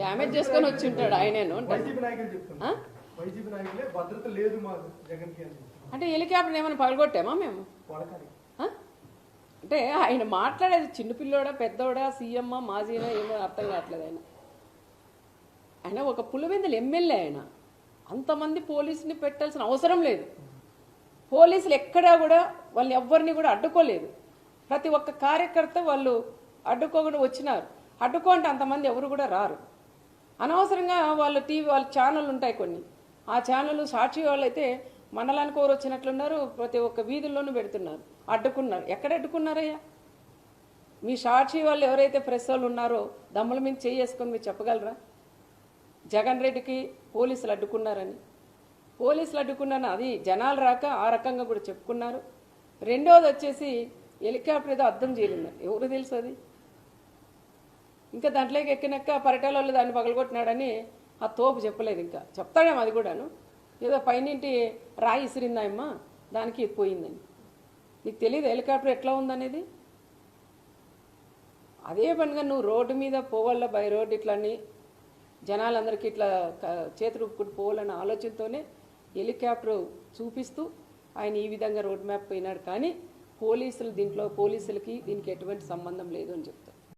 Damage చేసుకొని వచ్చి ఉంటాడు ఆయనేను. అంటే హెలికాప్టర్ ఏమైనా పగలగొట్టామా మేము? అంటే ఆయన మాట్లాడేది చిన్నపిల్లోడా పెద్దోడా సీఎం మాజీనా ఏమో అర్థం కావట్లేదు ఆయన. ఆయన ఒక పులివెందులు ఎమ్మెల్యే ఆయన. అంతమంది పోలీసుని పెట్టాల్సిన అవసరం లేదు. పోలీసులు ఎక్కడా కూడా వాళ్ళు ఎవ్వరిని కూడా అడ్డుకోలేదు. ప్రతి ఒక్క కార్యకర్త వాళ్ళు అడ్డుకోకుండా వచ్చినారు. అడ్డుకో అంటే అంతమంది ఎవరు కూడా రారు. అనవసరంగా వాళ్ళ టీవీ వాళ్ళ ఛానల్ ఉంటాయి కొన్ని. ఆ ఛానల్ సాక్షి వాళ్ళైతే మండలానికి ఎవరు వచ్చినట్లున్నారు ప్రతి ఒక్క వీధుల్లోనూ పెడుతున్నారు. అడ్డుకున్నారు. ఎక్కడ అడ్డుకున్నారయ్యా? మీ సాక్షి వాళ్ళు ఎవరైతే ప్రెస్ వాళ్ళు ఉన్నారో దమ్ముల మీద చేసుకొని మీరు చెప్పగలరా? జగన్ రెడ్డికి పోలీసులు అడ్డుకున్నారని. పోలీసులు అడ్డుకున్నాను అది జనాలు రాక ఆ రకంగా కూడా చెప్పుకున్నారు. రెండోది వచ్చేసి హెలికాప్టర్ ఏదో అర్థం చేయలేదు ఎవరు తెలుసు అది? ఇంకా దాంట్లోకి ఎక్కినాక పరిటాల వాళ్ళు దాన్ని పగలగొట్టినాడని ఆ తోపు చెప్పలేదు ఇంకా. చెప్తాడేమో అది కూడాను. ఏదో పైనింటి రాయి ఇసిరిందాయమ్మా దానికి పోయిందని. నీకు తెలియదు హెలికాప్టర్ ఎట్లా ఉందనేది? అదే పనిగా నువ్వు రోడ్డు మీద పోవాల బై రోడ్ ఇట్లని జనాలందరికీ ఇట్లా చేతులు ఊపుకుంటూ పోవాలన్న ఆలోచనతోనే హెలికాప్టర్ చూపిస్తూ ఆయన ఈ విధంగా రోడ్ మ్యాప్ పోయినాడు కానీ పోలీసులు దీంట్లో పోలీసులకి దీనికి ఎటువంటి సంబంధం లేదు అని చెప్తారు.